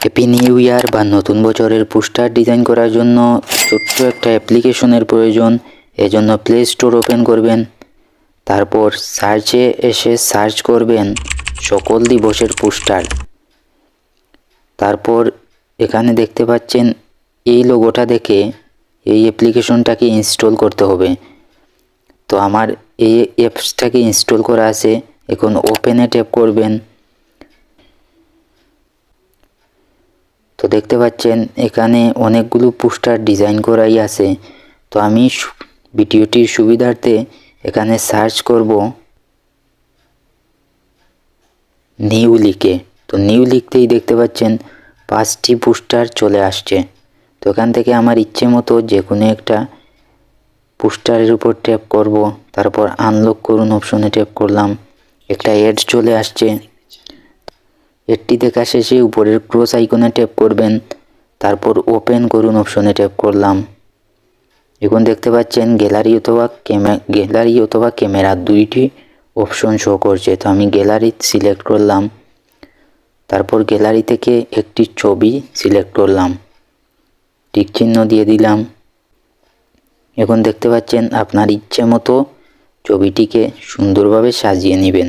Happy new year বা নতুন বছরের পোস্টার ডিজাইন করার জন্য ছোট্ট একটা অ্যাপ্লিকেশনের প্রয়োজন। এজন্য প্লে স্টোর ওপেন করবেন। তারপর সার্চে এসে সার্চ করবেন সকল দিবসের পোস্টার তারপর এখানে দেখতে পাচ্ছেন এই লোগোটা দেখে এই অ্যাপ্লিকেশনটাকে ইনস্টল করতে হবে। তো আমার এই অ্যাপসটাকে ইনস্টল করা আছে। এখন ওপেনে ট্যাপ করবেন। দেখতে পাচ্ছেন, এখানে অনেকগুলো পোস্টার ডিজাইন করাই আছে। তো আমি ভিডিওটির সুবিধার্থে এখানে সার্চ করব নিউ লিখে তো নিউ লিখতেই দেখতে পাচ্ছেন, পাঁচটি পোস্টার চলে আসছে। তো এখান থেকে আমার ইচ্ছে মতো যে কোনো একটা পোস্টারের উপর ট্যাপ করব, তারপর আনলক করুন অপশনে ট্যাপ করলাম। একটা এড চলে আসছে এডটি দেখা শেষে উপরের ক্রস আইকনে ট্যাপ করবেন। তারপর ওপেন করুন অপশনে ট্যাপ করলাম। এখন দেখতে পাচ্ছেন গ্যালারি অথবা গ্যালারি অথবা ক্যামেরা দুইটি অপশন শো করছে। তো আমি গ্যালারি সিলেক্ট করলাম। তারপর গ্যালারি থেকে একটি ছবি সিলেক্ট করলাম। টিক চিহ্ন দিয়ে দিলাম। এখন দেখতে পাচ্ছেন আপনার ইচ্ছে মতো ছবিটিকে সুন্দরভাবে সাজিয়ে নেবেন।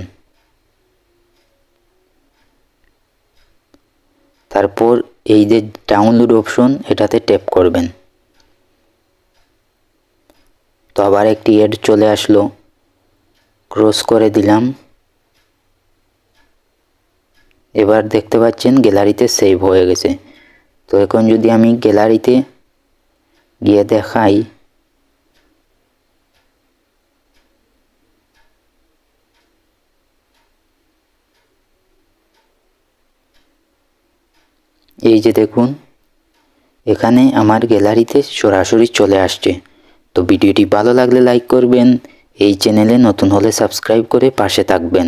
তারপর এই যে ডাউনলোড অপশন এটাতে ট্যাপ করবেন। তো আবার একটি এড চলে আসলো। ক্রস করে দিলাম। এবার দেখতে পাচ্ছেন গ্যালারিতে সেভ হয়ে গেছে। তো এখন যদি আমি গ্যালারিতে গিয়ে দেখাই এই যে দেখুন, এখানে আমার গ্যালারিতে সরাসরি চলে আসছে। তো ভিডিওটি ভালো লাগলে লাইক করবেন, এই চ্যানেলে নতুন হলে সাবস্ক্রাইব করে পাশে থাকবেন।